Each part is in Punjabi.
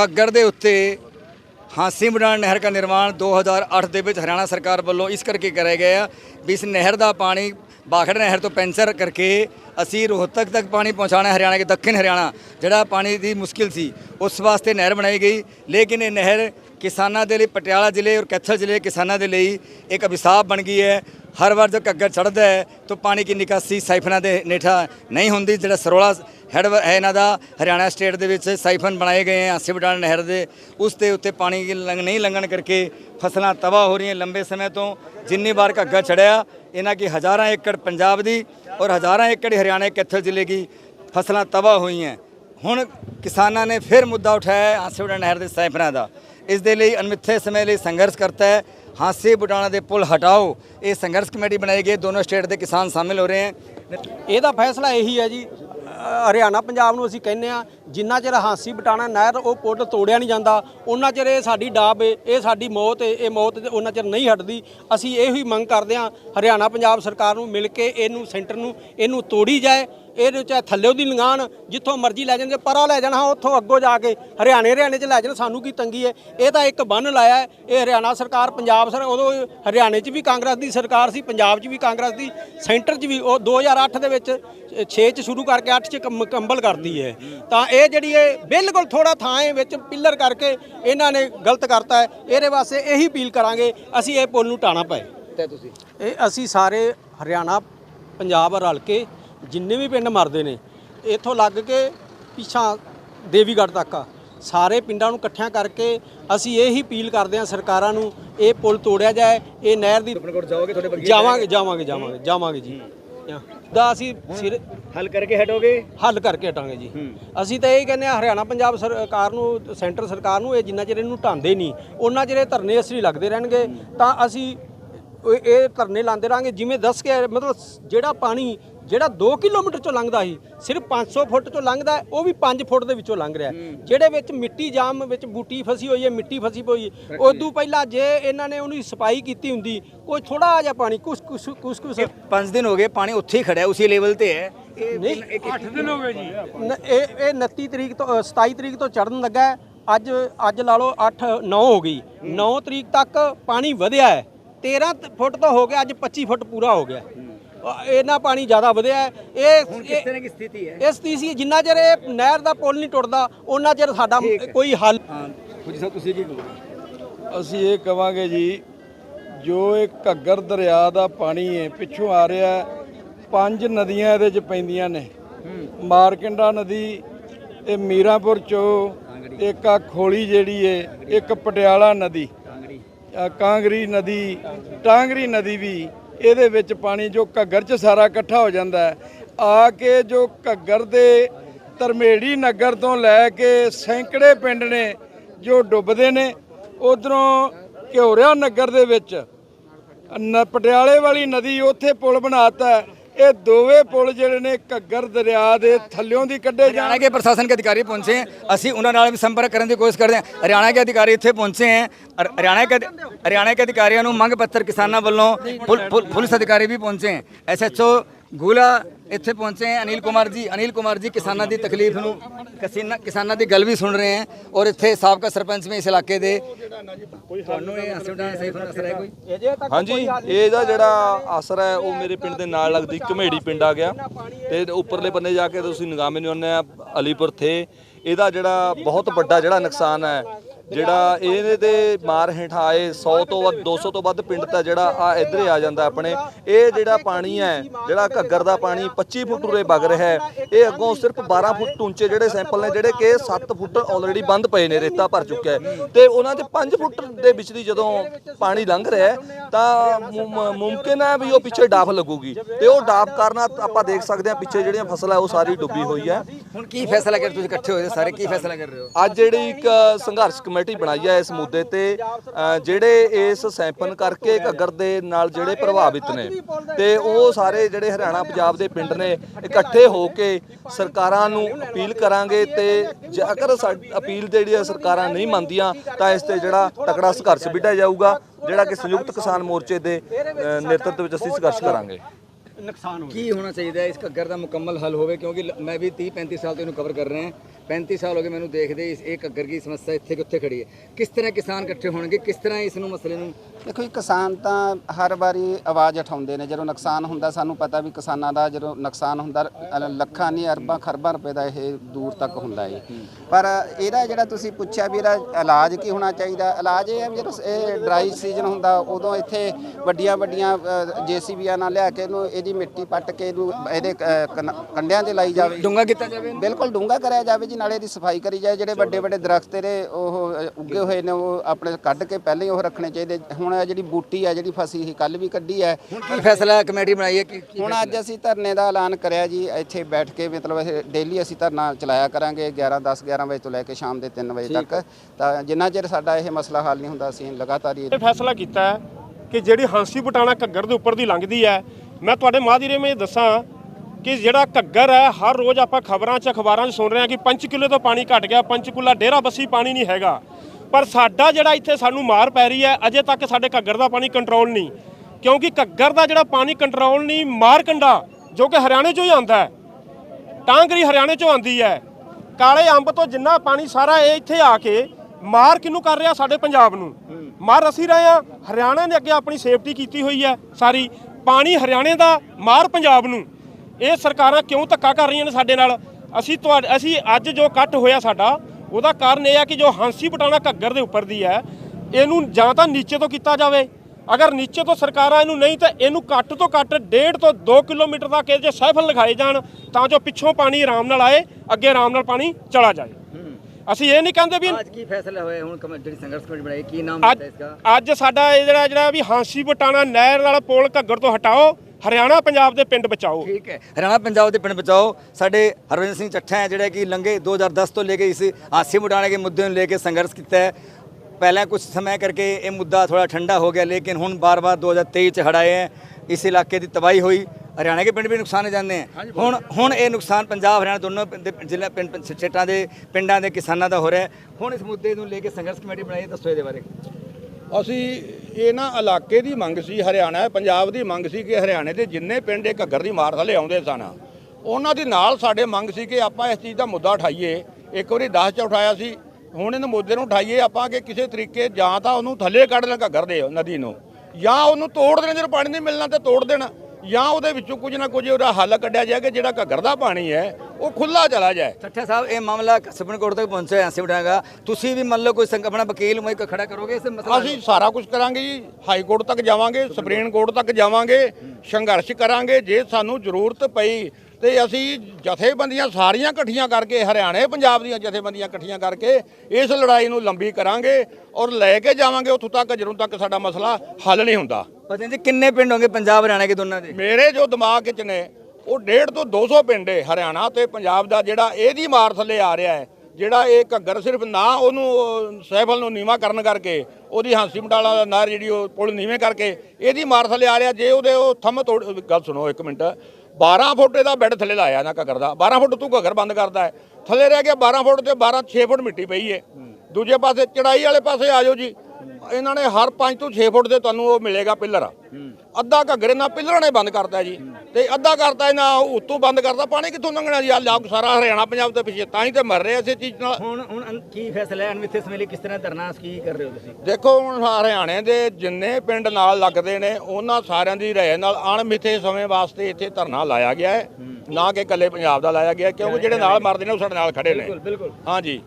ਕੱਗਰ ਦੇ ਉੱਤੇ ਹਾਂਸੀ ਬੁਢਾਣ ਨਹਿਰ ਦਾ ਨਿਰਮਾਣ 2008 ਦੇ ਵਿੱਚ ਹਰਿਆਣਾ ਸਰਕਾਰ ਵੱਲੋਂ ਇਸ ਕਰਕੇ ਕਰਾਇਆ ਗਿਆ ਵੀ ਇਸ ਨਹਿਰ ਦਾ ਪਾਣੀ ਬਾਖੜ ਨਹਿਰ ਤੋਂ ਪੈਂਚਰ ਕਰਕੇ ਅਸੀਂ ਰੋਹਤਕ ਤੱਕ ਪਾਣੀ ਪਹੁੰਚਾਉਣਾ ਹਰਿਆਣਾ ਦੇ ਦੱਖਣ ਹਰਿਆਣਾ, ਜਿਹੜਾ ਪਾਣੀ ਦੀ ਮੁਸ਼ਕਿਲ ਸੀ, ਉਸ ਵਾਸਤੇ ਨਹਿਰ ਬਣਾਈ ਗਈ। ਲੇਕਿਨ ਇਹ ਨਹਿਰ ਕਿਸਾਨਾਂ ਦੇ ਲਈ, ਪਟਿਆਲਾ ਜ਼ਿਲ੍ਹੇ ਔਰ ਕੈਥਲ ਜ਼ਿਲ੍ਹੇ ਕਿਸਾਨਾਂ ਦੇ ਲਈ ਇੱਕ ਅਭਿਸ਼ਾਪ ਬਣ ਗਈ ਹੈ। ਹਰ ਵਾਰ ਜਦ ਘੱਗਰ ਚੜ੍ਹਦਾ ਹੈ, ਤਾਂ ਪਾਣੀ ਦੀ ਨਿਕਾਸੀ ਸਾਈਫਨਾਂ ਦੇ ਨੇਠਾ ਨਹੀਂ ਹੁੰਦੀ, ਜਿਹੜਾ ਸਰੋਲਾ ਹੈਡ ਹੈ ਇਹਨਾਂ ਦਾ, ਹਰਿਆਣਾ ਸਟੇਟ ਦੇ ਵਿੱਚ ਸਾਈਫਨ ਬਣਾਏ ਗਏ ਹੈ, ਆਸੇ ਬਟਾਲ ਨਹਿਰ ਦੇ, ਉਸ ਦੇ ਉੱਤੇ ਪਾਣੀ ਲੰਘ ਨਹੀਂ ਲੰਘਣ ਕਰਕੇ ਫਸਲਾਂ ਤਬਾਹ ਹੋ ਰਹੀਆਂ ਲੰਬੇ ਸਮੇਂ ਤੋਂ। ਜਿੰਨੀ ਵਾਰ ਘੱਗਾ ਚੜਿਆ ਇਹਨਾਂ ਕੀ ਹਜ਼ਾਰਾਂ ਏਕੜ ਪੰਜਾਬ ਦੀ ਔਰ ਹਜ਼ਾਰਾਂ ਏਕੜ ਹਰਿਆਣਾ ਕੈਥਲ ਜ਼ਿਲ੍ਹੇ ਦੀ ਫਸਲਾਂ ਤਬਾਹ ਹੋਈਆਂ। ਹੁਣ ਕਿਸਾਨਾਂ ਨੇ ਫਿਰ ਮੁੱਦਾ ਉਠਾਇਆ ਹੈ ਹਾਸੇ ਨਹਿਰ ਦੇ ਸਾਈਫਨਾਂ ਦਾ। ਇਸ ਦੇ ਲਈ ਅਨਮਿੱਥੇ ਸਮੇਂ ਲਈ ਸੰਘਰਸ਼ ਕਰਤਾ ਹੈ। ਹਾਸੇ ਬੁਟਾਣਾ ਦੇ ਪੁਲ ਹਟਾਓ। ਇਹ ਸੰਘਰਸ਼ ਕਮੇਟੀ ਬਣਾਈ ਗਈ। ਹੈ। ਦੋਨੋਂ ਸਟੇਟ ਦੇ ਕਿਸਾਨ ਸ਼ਾਮਿਲ ਹੋ ਰਹੇ ਹਨ। ਇਹਦਾ ਫੈਸਲਾ ਇਹੀ ਹੈ ਜੀ। ਹਰਿਆਣਾ, ਪੰਜਾਬ ਨੂੰ ਅਸੀਂ ਕਹਿੰਦੇ ਆ ਜਿੰਨਾ ਚਿਰ ਹਾਂਸੀ ਬਟਾਣਾ ਨਹਿਰ, ਉਹ ਪੁੱਲ ਤੋੜਿਆ ਨਹੀਂ ਜਾਂਦਾ, ਉਹਨਾਂ ਚਿਰ ਇਹ ਸਾਡੀ ਡਾਬ, ਇਹ ਸਾਡੀ ਮੌਤ ਏ ਇਹ ਮੌਤ ਉਹਨਾਂ ਚਿਰ ਨਹੀਂ ਹਟਦੀ। ਅਸੀਂ ਇਹੋ ਹੀ ਮੰਗ ਕਰਦੇ ਆ ਹਰਿਆਣਾ, ਪੰਜਾਬ ਸਰਕਾਰ ਨੂੰ ਮਿਲ ਕੇ ਇਹਨੂੰ, ਸੈਂਟਰ ਨੂੰ ਇਹਨੂੰ ਤੋੜੀ ਜਾਏ। ਇਹਦੇ ਚਾਹੇ ਥੱਲੇ ਦੀ ਲੰਘਾਣ ਜਿੱਥੋਂ ਮਰਜ਼ੀ ਲੈ ਜਾਣ ਜੇ ਪਰਾਂ ਲੈ ਜਾਣਾ ਉੱਥੋਂ ਅੱਗੋਂ ਜਾ ਕੇ ਹਰਿਆਣੇ ਹਰਿਆਣੇ 'ਚ ਲੈ ਜਾਣ ਸਾਨੂੰ ਕੀ ਤੰਗੀ ਹੈ? ਇਹ ਤਾਂ ਇੱਕ ਬੰਨ ਲਾਇਆ। ਇਹ ਹਰਿਆਣਾ ਸਰਕਾਰ ਪੰਜਾਬ ਸਰ ਉਦੋਂ ਹਰਿਆਣੇ 'ਚ ਵੀ ਕਾਂਗਰਸ ਦੀ ਸਰਕਾਰ ਸੀ ਪੰਜਾਬ 'ਚ ਵੀ ਕਾਂਗਰਸ ਦੀ ਸੈਂਟਰ 'ਚ ਵੀ ਉਹ 2008 ਦੇ ਵਿੱਚ 6 'ਚ ਸ਼ੁਰੂ ਕਰਕੇ 8 'ਚ ਕੰਮ- ਮੁਕੰਮਲ ਕਰਦੀ ਹੈ। ਤਾਂ ਇਹ ਜਿਹੜੀ ਇਹ ਬਿਲਕੁਲ ਥੋੜਾ ਥਾਂ ਹੈ ਵਿੱਚ ਪਿੱਲਰ ਕਰਕੇ ਇਹਨਾਂ ਨੇ ਗਲਤ ਕਰਤਾ ਹੈ ਇਹਦੇ ਵਾਸਤੇ ਇਹੀ ਅਪੀਲ ਕਰਾਂਗੇ ਅਸੀਂ ਇਹ ਪੁਲ ਨੂੰ ਟਾਣਾ ਪਏ। ਤੇ ਤੁਸੀਂ? ਇਹ ਅਸੀਂ ਸਾਰੇ ਹਰਿਆਣਾ ਪੰਜਾਬ ਰਲ ਕੇ ਜਿੰਨੇ ਵੀ ਪਿੰਡ ਮਰਦੇ ਨੇ ਇੱਥੋਂ ਲੱਗ ਕੇ ਪਿੱਛਾ ਦੇਵੀਗੜ੍ਹ ਤੱਕ ਆ। ਸਾਰੇ ਪਿੰਡਾਂ ਨੂੰ ਇਕੱਠਿਆਂ ਕਰਕੇ ਅਸੀਂ ਇਹ ਹੀ ਅਪੀਲ ਕਰਦੇ ਹਾਂ ਸਰਕਾਰਾਂ ਨੂੰ ਇਹ ਪੁਲ ਤੋੜਿਆ ਜਾਏ ਇਹ ਨਹਿਰ ਦੀ ਆਪਣੇ ਕੋਲ ਜਾਓਗੇ ਤੁਹਾਡੇ ਬਗੀਚੇ ਜਾਵਾਂਗੇ ਜਾਵਾਂਗੇ ਜਾਵਾਂਗੇ ਜਾਵਾਂਗੇ ਜੀ। ਦਾ ਅਸੀਂ ਸਿਰ ਹੱਲ ਕਰਕੇ ਹਟੋਗੇ? ਹੱਲ ਕਰਕੇ ਹਟਾਂਗੇ ਜੀ। ਅਸੀਂ ਤਾਂ ਇਹ ਕਹਿੰਦੇ ਆ ਹਰਿਆਣਾ ਪੰਜਾਬ ਸਰਕਾਰ ਨੂੰ ਸੈਂਟਰ ਸਰਕਾਰ ਨੂੰ ਇਹ ਜਿੰਨਾ ਚਿਰ ਇਹਨੂੰ ਢਾਂਦੇ ਨਹੀਂ ਉਹਨਾਂ ਚਿਰ ਇਹ ਧਰਨੇ ਅਸਲੀ ਲੱਗਦੇ ਰਹਿਣਗੇ। ਤਾਂ ਅਸੀਂ ਇਹ ਧਰਨੇ ਲਾਉਂਦੇ ਰਾਂਗੇ ਜਿਵੇਂ ਦੱਸ ਕੇ ਮਤਲਬ ਜਿਹੜਾ ਪਾਣੀ ਜਿਹੜਾ 2 ਕਿਲੋਮੀਟਰ ਚੋਂ ਲੰਘਦਾ ਸੀ ਸਿਰਫ 500 ਫੁੱਟ ਚੋਂ ਲੰਘਦਾ ਹੈ, ਉਹ ਵੀ 5 ਫੁੱਟ ਦੇ ਵਿੱਚੋਂ ਲੰਘ ਰਿਹਾ ਹੈ। ਜਿਹੜੇ ਵਿੱਚ ਮਿੱਟੀ ਜਾਮ ਵਿੱਚ ਬੂਟੀ ਫਸੀ ਹੋਈ ਹੈ ਮਿੱਟੀ ਫਸੀ ਹੋਈ ਹੈ। ਉਦੋਂ ਪਹਿਲਾਂ ਜੇ ਇਹਨਾਂ ਨੇ ਉਹਨੂੰ ਸਫ਼ਾਈ ਕੀਤੀ ਹੁੰਦੀ ਕੋਈ ਥੋੜਾ ਜਿਹਾ ਪਾਣੀ ਕੁਛ ਕੁਛ ਕੁਛ ਕੁਛ 5 ਦਿਨ ਹੋ ਗਏ ਪਾਣੀ ਉੱਥੇ ਹੀ ਖੜਾ ਹੈ ਉਸੇ ਲੈਵਲ ਤੇ ਹੈ। ਇਹ ਨਹੀਂ, ਇੱਕ- ਇੱਕ- ਨ- ਇਹ ਇਹ 29 ਤਰੀਕ ਤੋਂ ਅ, 27 ਤਰੀਕ ਤੋਂ ਚੜਨ ਲੱਗਾ ਹੈ। ਅੱਜ ਅੱਜ ਲਾ ਲਓ 8 9 ਹੋ ਗਈ। 9 ਤਰੀਕ ਤੱਕ ਪਾਣੀ ਵਧਿਆ ਹੈ। 13 ਤ- ਫੁੱਟ ਤੋਂ ਹੋ ਗਿਆ ਅੱਜ 25 ਫੁੱਟ ਪੂਰਾ ਹੋ ਗਿਆ। ਇਹਨਾਂ ਪਾਣੀ ਜ਼ਿਆਦਾ ਵਧਿਆ ਹੈ। ਇਹ ਹੁਣ ਕਿਸ ਇਹ- ਤਰ੍ਹਾਂ ਦੀ ਸਥਿਤੀ ਹੈ? ਇਸ ਸਥਿਤੀ ਜਿੰਨਾ ਚਿਰ ਇਹ ਨਹਿਰ ਦਾ ਪੁਲ ਨਹੀਂ ਟੁੱਟਦਾ ਉਹਨਾਂ ਚਿਰ ਸਾਡਾ ਕੋਈ ਹੱਲ ਹਾਂ ਫੁਜੀ ਸਾਹਿਬ ਤੁਸੀਂ ਕੀ ਕਹੋਗੇ? ਅਸੀਂ ਇਹ ਕਵਾਂਗੇ ਜੀ ਜੋ ਇਹ ਘੱਗਰ ਦਰਿਆ ਦਾ ਪਾਣੀ ਹੈ ਪਿੱਛੋਂ ਆ ਰਿਹਾ ਹੈ, ਪੰਜ ਨਦੀਆਂ ਇਹਦੇ 'ਚ ਪੈਂਦੀਆਂ ਨੇ। ਮਾਰਕੰਡਾ ਨਦੀ ਇਹ ਮੀਰਾਂਪੁਰ ਚੋਂ ਇੱਕ ਆ ਖੋਲੀ ਜਿਹੜੀ ਹੈ ਇੱਕ ਪਟਿਆਲਾ ਨਦੀ ਕਾਂਗਰੀ ਨਦੀ ਟਾਂਗਰੀ ਨਦੀ ਵੀ ਇਹਦੇ ਵਿੱਚ ਪਾਣੀ ਜੋ ਘੱਗਰ 'ਚ ਸਾਰਾ ਇਕੱਠਾ ਹੋ ਜਾਂਦਾ ਹੈ ਆ ਕੇ ਜੋ ਘੱਗਰ ਦੇ ਤਰਮੇੜੀ ਨਗਰ ਤੋਂ ਲੈ ਕੇ ਸੈਂਕੜੇ ਪਿੰਡ ਨੇ ਜੋ ਡੁੱਬਦੇ ਨੇ, ਉਧਰੋਂ ਘਿਓਰਿਆ ਨਗਰ ਦੇ ਵਿੱਚ, ਨ- ਪਟਿਆਲੇ ਵਾਲੀ ਨਦੀ ਉੱਥੇ ਪੁਲ ਬਣਾਤਾ ਹੈ। ਇਹ ਦੋਵੇਂ ਪੁਲ ਜਿਹੜੇ ਨੇ ਘੱਗਰ ਦਰਿਆ ਦੇ ਥੱਲਿਓਂ ਦੀ ਕੱਢੇ ਜਾਣ हरियाणा के प्रशासन के अधिकारी पहुंचे हैं ਅਸੀਂ ਉਹਨਾਂ ਨਾਲ ਵੀ ਸੰਪਰਕ ਕਰਨ ਦੀ ਕੋਸ਼ਿਸ਼ ਕਰਦੇ ਹਾਂ ਹਰਿਆਣਾ ਦੇ ਅਧਿਕਾਰੀ ਇੱਥੇ ਪਹੁੰਚੇ हैं ਔਰ ਹਰਿਆਣਾ ਕੇ ਹਰਿਆਣਾ ਕੇ ਅਧਿਕਾਰੀਆਂ ਨੂੰ ਮੰਗ ਪੱਤਰ ਕਿਸਾਨਾਂ ਵੱਲੋਂ ਪੁਲ- ਪੁਲ- ਪੁਲਿਸ ਅਧਿਕਾਰੀ ਵੀ ਪਹੁੰਚੇ हैं ਐਸਐਚਓ ਗੂਲਾ ਇੱਥੇ ਪਹੁੰਚੇ हैं ਅਨਿਲ ਕੁਮਾਰ ਜੀ, ਅਨਿਲ ਕੁਮਾਰ ਜੀ ਕਿਸਾਨਾਂ ਦੀ ਤਕਲੀਫ ਨੂੰ, ਕਿਸਾਨਾਂ ਕਿਸਾਨਾਂ ਦੀ ਗੱਲ ਵੀ ਸੁਣ ਰਹੇ हैं ਔਰ ਇੱਥੇ ਸਾਬਕਾ ਸਰਪੰਚ ਵੀ ਇਸ ਇਲਾਕੇ ਦੇ। ਤੁਹਾਨੂੰ ਇਹ ਹਸਪਤਾਲ ਸਹੀ ਅਸਰ ਹੈ ਕੋਈ? ਹਾਂਜੀ, ਇਹਦਾ ਜਿਹੜਾ ਅਸਰ ਹੈ, ਉਹ ਮੇਰੇ ਪਿੰਡ ਦੇ ਨਾਲ ਲੱਗਦੀ ਘਮੇੜੀ ਪਿੰਡ ਆ ਗਿਆ। ਤੇ ਉੱਪਰਲੇ ਬੰਨੇ ਜਾ ਕੇ ਤੁਸੀਂ ਨਿਗਾਹ ਨੂੰ ਆਉਂਦੇ ਆ, ਅਲੀਪੁਰ ਥੇ। ਇਹਦਾ ਜਿਹੜਾ ਬਹੁਤ ਵੱਡਾ ਜਿਹੜਾ ਨੁਕਸਾਨ ਹੈ ਜਿਹੜਾ ਇਹਦੇ ਮਾਰ ਹੇਠ ਆਏ 100 ਤੋਂ ਵੱਧ 200 ਤੋਂ ਵੱਧ ਪਿੰਡ ਤਾਂ ਜਿਹੜਾ ਆ ਇੱਧਰੇ ਆ ਜਾਂਦਾ ਆਪਣੇ। ਇਹ ਜਿਹੜਾ ਪਾਣੀ ਹੈ ਜਿਹੜਾ ਘੱਗਰ ਦਾ ਪਾਣੀ 25 ਫੁੱਟ ਉਰੇ ਵਗ ਰਿਹਾ ਹੈ। ਇਹ ਅੱਗੋਂ ਸਿਰਫ 12 ਫੁੱਟ ਉੱਚੇ ਜਿਹੜੇ ਸੈਂਪਲ ਨੇ ਜਿਹੜੇ ਕਿ 7 ਫੁੱਟ ਆਲਰੇਡੀ ਬੰਦ ਪਏ ਨੇ ਰੇਤਾ ਭਰ ਚੁੱਕਿਆ ਹੈ। ਤੇ ਉਹਨਾਂ ਦੇ 5 ਫੁੱਟ ਦੇ ਵਿੱਚ ਦੀ ਜਦੋਂ ਪਾਣੀ ਲੰਘ ਰਿਹਾ ਤਾਂ ਮੁਮ- ਮੁਮਕਿਨ ਹੈ ਵੀ ਉਹ ਪਿੱਛੇ ਡਾਫ ਲੱਗੂਗੀ। ਤੇ ਉਹ ਡਾਫ ਕਾਰਨ ਆਪਾਂ ਦੇਖ ਸਕਦੇ ਹਾਂ ਪਿੱਛੇ ਜਿਹੜੀਆਂ ਫਸਲ ਉਹ ਸਾਰੀ ਡੁੱਬੀ ਹੋਈ ਹੈ। ਹੁਣ ਕੀ ਫੈਸਲਾ ਕਰ ਤੁਸੀਂ ਇਕੱਠੇ ਹੋਏ ਸਾਰੇ ਕੀ ਫੈਸਲਾ ਕਰ ਰਹੇ ਹੋ? ਅੱਜ ਜਿਹੜੀ ਇੱਕ ਸੰਘਰਸ਼ ਕਮੇਟੀ ਬਣਾਈ ਹੈ ਇਸ ਮੁੱਦੇ ਤੇ ਜਿਹੜੇ ਇਸ ਸੈਂਪਲ ਕਰਕੇ ਘੱਗਰ ਦੇ ਨਾਲ ਜਿਹੜੇ ਪ੍ਰਭਾਵਿਤ ਨੇ ਤੇ ਉਹ ਸਾਰੇ ਜਿਹੜੇ ਹਰਿਆਣਾ ਪੰਜਾਬ ਦੇ ਪਿੰਡ ਨੇ ਇਕੱਠੇ ਹੋ ਕੇ ਸਰਕਾਰਾਂ ਨੂੰ ਅਪੀਲ ਕਰਾਂਗੇ ਤੇ ਜੇਕਰ ਅਪੀਲ ਜਿਹੜੀ ਹੈ ਸਰਕਾਰਾਂ ਨਹੀਂ ਮੰਨਦੀਆਂ ਤਾਂ ਇਸ ਤੇ ਜਿਹੜਾ ਤਕੜਾ ਸੰਘਰਸ਼ ਵਿੱਢਿਆ ਜਾਊਗਾ ਜਿਹੜਾ ਕਿ ਸੰਯੁਕਤ ਕਿਸਾਨ ਮੋਰਚੇ ਦੇ ਨੇਤਰਤਵ ਵਿੱਚ ਅਸੀਂ ਸੰਘਰਸ਼ ਕਰਾਂਗੇ। ਨੁਕਸਾਨ ਹੋ ਕੀ ਹੋਣਾ ਚਾਹੀਦਾ ਇਸ ਘੱਗਰ ਦਾ ਮੁਕੰਮਲ ਹੱਲ ਹੋਵੇ ਕਿਉਂਕਿ ਮੈਂ ਵੀ 30 35 ਸਾਲ ਤੋਂ ਇਹਨੂੰ ਕਵਰ ਕਰ ਰਿਹਾ ਹਾਂ। 35 ਸਾਲ ਹੋ ਗਏ ਮੈਨੂੰ ਦੇਖਦੇ ਇਸ ਇਹ ਘੱਗਰ ਦੀ ਸਮੱਸਿਆ ਇੱਥੇ ਕਿੱਥੇ ਖੜੀ ਹੈ? ਕਿਸ ਤਰ੍ਹਾਂ ਕਿਸਾਨ ਇਕੱਠੇ ਹੋਣਗੇ? ਕਿਸ ਤਰ੍ਹਾਂ ਇਸ ਨੂੰ ਮਸਲੇ ਨੂੰ ਦੇਖੋ ਜੀ ਕਿਸਾਨ ਤਾਂ ਹਰ ਵਾਰੀ ਆਵਾਜ਼ ਉਠਾਉਂਦੇ ਨੇ। ਜਦੋਂ ਨੁਕਸਾਨ ਹੁੰਦਾ ਸਾਨੂੰ ਪਤਾ ਵੀ ਕਿਸਾਨਾਂ ਦਾ ਜਦੋਂ ਨੁਕਸਾਨ ਹੁੰਦਾ ਲੱਖਾਂ ਨਹੀਂ ਅਰਬਾਂ ਖਰਬਾਂ ਰੁਪਏ ਦਾ ਇਹ ਦੂਰ ਤੱਕ ਹੁੰਦਾ ਹੈ ਪਰ ਇਹਦਾ ਜਿਹੜਾ ਤੁਸੀਂ ਪੁੱਛਿਆ ਵੀ ਇਹਦਾ ਇਲਾਜ ਕੀ ਹੋਣਾ ਚਾਹੀਦਾ? ਇਲਾਜ ਇਹ ਹੈ ਜਦੋਂ ਇਹ ਡਰਾਈ ਸੀਜ਼ਨ ਹੁੰਦਾ ਉਦੋਂ ਇੱਥੇ ਵੱਡੀਆਂ ਵੱਡੀਆਂ ਜੀਸੀਬੀਆਂ ਨਾਲ ਲਿਆ ਕੇ ਇਹਨੂੰ ਇਹਦੀ ਮਿੱਟੀ ਪੱਟ ਕੇ ਇਹਨੂੰ ਇਹਦੇ ਕੰਡਿਆਂ ਤੇ ਲਾਈ ਜਾਵੇ। ਡੂੰਘਾ ਕੀਤਾ ਜਾਵੇ ਬਿਲਕੁਲ ਡੂੰਘਾ ਕਰਿਆ ਜਾਵੇ ਜੀ ਨਾਲੇ ਦੀ ਸਫ਼ਾਈ ਕਰੀ ਜਾਏ ਜਿਹੜੇ ਵੱਡੇ ਵੱਡੇ ਦਰਖਤ ਇਹਦੇ ਉਹ ਉੱਗੇ ਹੋਏ ਨੇ ਉਹ ਆਪਣੇ ਕੱਢ ਕੇ ਪਹਿਲਾਂ ਹੀ ਉਹ ਰੱਖਣੇ ਚਾਹੀਦੇ। ਹੁਣ ਇਹ ਜਿਹੜੀ ਬੂਟੀ ਆ ਜਿਹੜੀ ਫਸੀ ਸੀ ਕੱਲ ਵੀ ਕੱਢੀ ਹੈ। ਹੁਣ ਕੀ ਫੈਸਲਾ ਕਮੇਟੀ ਬਣਾਈ ਹੈ? ਕਿ ਹੁਣ ਅੱਜ ਅਸੀਂ ਧਰਨੇ ਦਾ ਐਲਾਨ ਕਰਿਆ ਜੀ ਇੱਥੇ ਬੈਠ ਕੇ ਮਤਲਬ ਡੇਲੀ ਅਸੀਂ ਧਰਨਾ ਚਲਾਇਆ ਕਰਾਂਗੇ 11 10 11 ਵਜੇ ਤੋਂ ਲੈ ਕੇ ਸ਼ਾਮ ਦੇ 3 ਵਜੇ ਤੱਕ। ਤਾਂ ਜਿੰਨਾ ਚਿਰ ਸਾਡਾ ਇਹ ਮਸਲਾ ਹੱਲ ਨਹੀਂ ਹੁੰਦਾ ਅਸੀਂ ਲਗਾਤਾਰ ਇਹ ਫੈਸਲਾ ਕੀਤਾ ਹੈ ਕਿ ਜਿਹੜੀ ਹਾਂਸੀ ਬਟਾਣਾ ਘੱਗਰ ਦੇ ਉੱਪਰ ਦੀ ਲੰਘਦੀ ਹੈ ਮੈਂ ਤੁਹਾਡੇ ਮਾਧਿਰੇ ਵਿੱਚ ਦੱਸਾਂ ਕਿ ਜਿਹੜਾ ਘੱਗਰ ਹੈ, ਹਰ ਰੋਜ਼ ਆਪਾਂ ਖਬਰਾਂ 'ਚ, ਅਖਬਾਰਾਂ 'ਚ ਸੁਣ ਰਹੇ ਹਾਂ ਕਿ 5 ਕਿਲੋ ਤੋਂ ਪਾਣੀ ਘਟ ਗਿਆ ਪੰਚਕੂਲਾ ਡੇਰਾ ਬੱਸੀ ਪਾਣੀ ਨਹੀਂ ਹੈਗਾ। ਪਰ ਸਾਡਾ ਜਿਹੜਾ ਇੱਥੇ ਸਾਨੂੰ ਮਾਰ ਪੈ ਰਹੀ ਹੈ, ਅਜੇ ਤੱਕ ਸਾਡੇ ਘੱਗਰ ਦਾ ਪਾਣੀ ਕੰਟਰੋਲ ਨਹੀਂ। ਕਿਉਂਕਿ ਘੱਗਰ ਦਾ ਜਿਹੜਾ ਪਾਣੀ ਕੰਟਰੋਲ ਨਹੀਂ, ਮਾਰ ਕੰਡਾ, ਜੋ ਕਿ ਹਰਿਆਣੇ 'ਚੋਂ ਹੀ ਆਉਂਦਾ ਹੈ। ਟਾਂਗਰੀ ਹਰਿਆਣੇ ਚੋਂ ਆਉਂਦੀ ਹੈ। ਕਾਲੇ ਅੰਬ ਤੋਂ ਜਿੰਨਾ ਪਾਣੀ ਸਾਰਾ ਇਹ ਇੱਥੇ ਆ ਕੇ ਮਾਰ ਕਿਹਨੂੰ ਕਰ ਰਿਹਾ ਸਾਡੇ ਪੰਜਾਬ ਨੂੰ? ਮਾਰ ਅਸੀਂ ਰਹੇ ਆ ਹਰਿਆਣਾ ਨੇ ਅੱਗੇ ਆਪਣੀ ਸੇਫਟੀ ਕੀਤੀ ਹੋਈ ਹੈ ਸਾਰੀ। ਪਾਣੀ ਹਰਿਆਣੇ ਦਾ, ਮਾਰ ਪੰਜਾਬ ਨੂੰ। ਇਹ ਸਰਕਾਰਾਂ ਕਿਉਂ ਧੱਕਾ ਕਰ ਰਹੀਆਂ ਨੇ ਸਾਡੇ ਨਾਲ? ਅਸੀਂ ਤੁਹਾਡੇ ਅਸੀਂ ਅੱਜ ਜੋ ਕੱਟ ਹੋਇਆ ਸਾਡਾ ਉਹਦਾ ਕਾਰਨ ਇਹ ਹੈ ਕਿ ਜੋ ਹਾਂਸੀ ਬਟਾਣਾ ਘੱਗਰ ਦੇ ਉੱਪਰ ਦੀ ਹੈ ਇਹਨੂੰ ਜਾਂ ਤਾਂ ਨੀਚੇ ਤੋਂ ਕੀਤਾ ਜਾਵੇ। ਅਗਰ ਨੀਚੇ ਤੋਂ ਸਰਕਾਰਾਂ ਇਹਨੂੰ ਨਹੀਂ ਤਾਂ ਇਹਨੂੰ ਘੱਟ ਤੋਂ ਘੱਟ 1.5 ਤੋਂ 2 ਕਿਲੋਮੀਟਰ ਤੱਕ ਇਹ ਜੇ ਸਾਈਫਨ ਲਗਾਏ ਜਾਣ ਤਾਂ ਜੋ ਪਿੱਛੋਂ ਪਾਣੀ ਆਰਾਮ ਨਾਲ ਆਏ ਅੱਗੇ ਆਰਾਮ ਨਾਲ ਪਾਣੀ ਚਲਾ ਜਾਏ। ਅਸੀਂ ਇਹ ਨਹੀਂ ਕਹਿੰਦੇ ਵੀ ਅੱਜ ਕੀ ਫੈਸਲਾ ਹੋਇਆ? ਹੁਣ ਜਿਹੜੀ ਸੰਘਰਸ਼ ਕਮੇਟੀ ਬਣਾਈ ਕੀ ਨਾਮ ਦਿੱਤਾ ਇਸਕਾ ਅੱਜ ਸਾਡਾ ਇਹ ਜਿਹੜਾ ਜਿਹੜਾ ਵੀ ਹਾਂਸੀ ਬਟਾਣਾ ਨਹਿਰ ਵਾਲਾ ਪੁਲ ਘੱਗਰ ਤੋਂ ਹਟਾਓ ਹਰਿਆਣਾ ਪੰਜਾਬ ਦੇ ਪਿੰਡ ਬਚਾਓ। ਠੀਕ ਹੈ। ਹਰਿਆਣਾ ਪੰਜਾਬ ਦੇ ਪਿੰਡ ਬਚਾਓ। ਸਾਡੇ ਹਰਵਿੰਦਰ ਸਿੰਘ ਚੱਠਾ ਹੈ ਜਿਹੜਾ ਕਿ ਲੰਗੇ 2010 ਤੋਂ ਲੈ ਕੇ ਇਸ ਹਾਸੀ ਮੁਟਾਣੇ ਦੇ ਮੁੱਦੇ ਨੂੰ ਲੈ ਕੇ ਸੰਘਰਸ਼ ਕੀਤਾ ਹੈ। ਪਹਿਲਾਂ ਕੁਝ ਸਮੇਂ ਕਰਕੇ ਇਹ ਮੁੱਦਾ ਥੋੜਾ ਠੰਡਾ ਹੋ ਗਿਆ ਲੇਕਿਨ ਹੁਣ ਬਾਰ-ਬਾਰ 2023 ਚ ਹੜਾਏ ਹੈ। ਇਸ ਇਲਾਕੇ ਦੀ ਤਬਾਹੀ ਹੋਈ। ਹਰਿਆਣਾ ਦੇ ਪਿੰਡ ਵੀ ਨੁਕਸਾਨ ਜਾਂਦੇ ਆ ਹੁਣ ਹੁਣ ਇਹ ਨੁਕਸਾਨ ਪੰਜਾਬ ਹਰਿਆਣਾ ਦੋਨੋਂ ਜ਼ਿਲ੍ਹਾ ਪਿੰਡ ਸਟੇਟਾਂ ਦੇ ਪਿੰਡਾਂ ਦੇ ਕਿਸਾਨਾਂ ਦਾ ਹੋ ਰਿਹਾ ਹੁਣ ਇਸ ਮੁੱਦੇ ਨੂੰ ਲੈ ਕੇ ਸੰਘਰਸ਼ ਕਮੇਟੀ ਬਣਾਈ ਦੱਸੋ ਇਹਦੇ ਬਾਰੇ। ਅਸੀਂ ਇਹਨਾਂ ਇਲਾਕੇ ਦੀ ਮੰਗ ਸੀ, ਹਰਿਆਣਾ, ਪੰਜਾਬ ਦੀ ਮੰਗ ਸੀ ਕਿ ਹਰਿਆਣੇ ਦੇ ਜਿੰਨੇ ਪਿੰਡ ਇਹ ਘੱਗਰ ਦੀ ਮਾਰ ਥੱਲੇ ਆਉਂਦੇ ਸਨ, ਉਹਨਾਂ ਦੇ ਨਾਲ ਸਾਡੇ ਮੰਗ ਸੀ ਕਿ ਆਪਾਂ ਇਸ ਚੀਜ਼ ਦਾ ਮੁੱਦਾ ਉਠਾਈਏ। ਇੱਕ ਵਾਰੀ 10 ਚ ਉਠਾਇਆ ਸੀ, ਹੁਣ ਇਹਨੂੰ ਮੁੱਦੇ ਨੂੰ ਉਠਾਈਏ ਆਪਾਂ ਕਿ ਕਿਸੇ ਤਰੀਕੇ ਜਾਂ ਤਾਂ ਉਹਨੂੰ ਥੱਲੇ ਕੱਢ ਲੈਣ ਘੱਗਰ ਦੇ, ਨਦੀ ਨੂੰ, ਜਾਂ ਉਹਨੂੰ ਤੋੜ ਦੇਣ, ਜਦੋਂ ਪਾਣੀ ਨਹੀਂ ਮਿਲਣਾ ਤੇ ਤੋੜ ਦੇਣ। ਜਾਂ ਉਹਦੇ ਵਿੱਚੋਂ ਕੁਝ ਨਾ ਕੁਝ ਉਹਦਾ ਹੱਲ ਕੱਢਿਆ ਜਾਏ ਕਿ ਜਿਹੜਾ ਘੱਗਰ ਦਾ ਪਾਣੀ ਹੈ ਉਹ ਖੁੱਲਾ ਚਲਾ ਜਾਏ। ਚੱਠਾ ਸਾਹਿਬ ਇਹ ਮਾਮਲਾ ਸੁਪਰੀਮ ਕੋਰਟ ਤੱਕ ਪਹੁੰਚਿਆ ਹਾਸੀ ਮੁਟਾਣਾ ਤੁਸੀਂ ਵੀ ਮੰਨ ਲਓ ਕੋਈ ਸੰਗ ਆਪਣਾ ਵਕੀਲ ਮੈਂ ਖੜਾ ਕਰੋਗੇ ਇਸ ਮਸਲਾ? ਅਸੀਂ ਸਾਰਾ ਕੁਝ ਕਰਾਂਗੇ ਜੀ ਹਾਈ ਕੋਰਟ ਤੱਕ ਜਾਵਾਂਗੇ ਸੁਪਰੀਮ ਕੋਰਟ ਤੱਕ ਜਾਵਾਂਗੇ ਸੰਘਰਸ਼ ਕਰਾਂਗੇ ਜੇ ਸਾਨੂੰ ਜ਼ਰੂਰਤ ਪਈ ਤੇ ਅਸੀਂ ਜਥੇਬੰਦੀਆਂ ਸਾਰੀਆਂ ਇਕੱਠੀਆਂ ਕਰਕੇ ਹਰਿਆਣੇ ਪੰਜਾਬ ਦੀਆਂ ਜਥੇਬੰਦੀਆਂ ਇਕੱਠੀਆਂ ਕਰਕੇ ਇਸ ਲੜਾਈ ਨੂੰ ਲੰਬੀ ਕਰਾਂਗੇ ਔਰ ਲੈ ਕੇ ਜਾਵਾਂਗੇ ਉੱਥੋਂ ਤੱਕ ਜਦੋਂ ਤੱਕ ਸਾਡਾ ਮਸਲਾ ਹੱਲ ਨਹੀਂ ਹੁੰਦਾ। ਪਤਾ ਨਹੀਂ ਕਿੰਨੇ ਪਿੰਡ ਹੋਣਗੇ ਪੰਜਾਬ ਹਰਿਆਣਾ ਕੇ ਦੋਨਾਂ ਦੇ? ਮੇਰੇ ਜੋ ਦਿਮਾਗ ਵਿੱਚ ਨੇ ਉਹ 1.5 ਤੋਂ 200 ਪਿੰਡ ਹੈ ਹਰਿਆਣਾ ਤੇ ਪੰਜਾਬ ਦਾ ਜਿਹੜਾ ਇਹਦੀ ਮਾਰ ਥੱਲੇ ਆ ਰਿਹਾ ਹੈ ਜਿਹੜਾ ਇਹ ਘੱਗਰ ਸਿਰਫ ਨਾ ਉਹਨੂੰ ਅਹ, ਸਹਿਬਲ ਨੂੰ ਨੀਵਾ ਕਰਨ ਕਰਕੇ ਉਹਦੀ ਹਾਂਸੀ ਮਟਾਲਾ ਦਾ ਨਹਿਰ ਜਿਹੜੀ ਉਹ ਪੁਲ ਨੀਵੇਂ ਕਰਕੇ ਇਹਦੀ ਮਾਰ ਥੱਲੇ ਆ ਰਿਹਾ ਜੇ ਉਹਦੇ ਉਹ ਥੰਮ ਤੋੜ ਗੱਲ ਸੁਣੋ ਇੱਕ ਮਿੰਟ 12 ਫੁੱਟ ਇਹਦਾ ਬੈੱਡ ਥੱਲੇ ਲਾਇਆ ਨਾ ਘੱਗਰ ਦਾ 12 ਫੁੱਟ ਤੂੰ ਘੱਗਰ ਬੰਦ ਕਰਦਾ ਹੈ ਥੱਲੇ ਰਹਿ ਗਿਆ 12 ਫੁੱਟ ਤੇ 12 6 ਫੁੱਟ ਮਿੱਟੀ ਪਈ ਹੈ ਦੂਜੇ ਪਾਸੇ ਚੜਾਈ ਵਾਲੇ ਪਾਸੇ ਆ ਜਾਓ ਜੀ ਇਹਨਾਂ ਨੇ ਹਰ 5 ਤੋਂ 6 ਫੁੱਟ ਦੇ ਤੁਹਾਨੂੰ ਉਹ ਮਿਲੇਗਾ ਪਿੱਲਰ। ਅੱਧਾ ਘੱਗਰੇ ਨਾਲ ਪਿੱਲਰਾਂ ਨੇ ਬੰਦ ਕਰਤਾ ਜੀ। ਤੇ ਅੱਧਾ ਕਰਤਾ ਇਹਨਾਂ ਉੱਤੋਂ ਬੰਦ ਕਰਦਾ ਪਾਣੀ ਕਿੱਥੋਂ ਲੰਘਣਾ ਜੀ? ਆ ਲੋਕ ਸਾਰਾ ਹਰਿਆਣਾ ਪੰਜਾਬ ਦੇ ਪਿੱਛੇ ਤਾਂ ਹੀ ਤੇ ਮਰ ਰਹੇ ਇਸੇ ਚੀਜ਼ ਨਾਲ। ਹੁਣ ਹੁਣ ਕੀ ਫੈਸਲਾ ਹੈ? ਅਨਵਿਥੇ ਸਮੇਲੇ ਕਿਸ ਤਰ੍ਹਾਂ ਧਰਨਾ ਕੀ ਕਰ ਰਹੇ ਹੋ ਤੁਸੀਂ? ਦੇਖੋ ਹੁਣ ਹਰਿਆਣੇ ਦੇ ਜਿੰਨੇ ਪਿੰਡ ਨਾਲ ਲੱਗਦੇ ਨੇ ਉਹਨਾਂ ਸਾਰਿਆਂ ਦੀ ਰਾਏ ਨਾਲ ਅਣਮਿੱਥੇ ਸਮੇਂ ਵਾਸਤੇ ਇੱਥੇ ਧਰਨਾ ਲਾਇਆ ਗਿਆ ਹੈ। ਨਾ ਕਿ ਇਕੱਲੇ ਪੰਜਾਬ ਦਾ ਲਾਇਆ ਗਿਆ ਕਿਉਂਕਿ ਜਿਹੜੇ ਨਾਲ ਮਰਦੇ ਨੇ ਉਹ ਸਾਡੇ ਨਾਲ ਖੜੇ ਨੇ। ਬਿਲਕੁਲ ਹਾਂਜੀ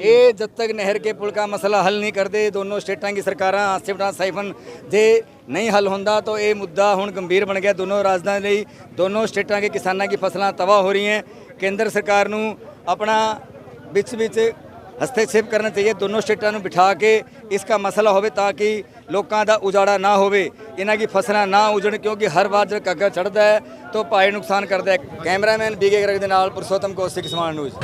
ਇਹ ਜਦ ਤੱਕ ਨਹਿਰ ਕੇ ਪੁਲ ਦਾ ਮਸਲਾ ਹੱਲ ਨਹੀਂ ਕਰਦੇ ਦੋਨੋਂ ਸਟੇਟਾਂ ਦੀ ਸਰਕਾਰਾਂ ਆਸਿਫ ਸਾਈਫਨ ਦੇ ਨਹੀਂ ਹੱਲ ਹੁੰਦਾ ਤਾਂ ਇਹ ਮੁੱਦਾ ਹੁਣ ਗੰਭੀਰ ਬਣ ਗਿਆ। ਦੋਨੋਂ ਰਾਜਧਾਨੀ ਲਈ, ਦੋਨੋਂ ਸਟੇਟਾਂ ਦੇ ਕਿਸਾਨਾਂ ਦੀ ਫਸਲਾਂ ਤਬਾਹ ਹੋ ਰਹੀਆਂ। ਕੇਂਦਰ ਸਰਕਾਰ ਨੂੰ ਆਪਣਾ ਵਿੱਚ ਵਿੱਚ ਹਸਤੇਖੇਪ ਕਰਨਾ ਚਾਹੀਏ। ਦੋਨੋਂ ਸਟੇਟਾਂ ਨੂੰ ਬਿਠਾ ਕੇ ਇਸ ਦਾ ਮਸਲਾ ਹੋਵੇ ਤਾਂ ਕਿ ਲੋਕਾਂ ਦਾ ਉਜਾੜਾ ਨਾ ਹੋਵੇ। ਇਹਨਾਂ ਦੀ ਫਸਲਾਂ ਨਾ ਉਜੜ ਕਿਉਂਕਿ ਹਰ ਵਾਰ ਜਦ ਕੱਗਾ ਚੜਦਾ ਹੈ ਤਾਂ ਭਾਰੀ ਨੁਕਸਾਨ ਕਰਦਾ ਹੈ। ਕੈਮਰਾਮੈਨ ਬੀਕੇ ਗਰਗ ਦੇ ਨਾਲ ਪੁਰਸ਼ੋਤਮ ਕੋਸੀ ਸਮਾਨ ਨਿਊਜ਼।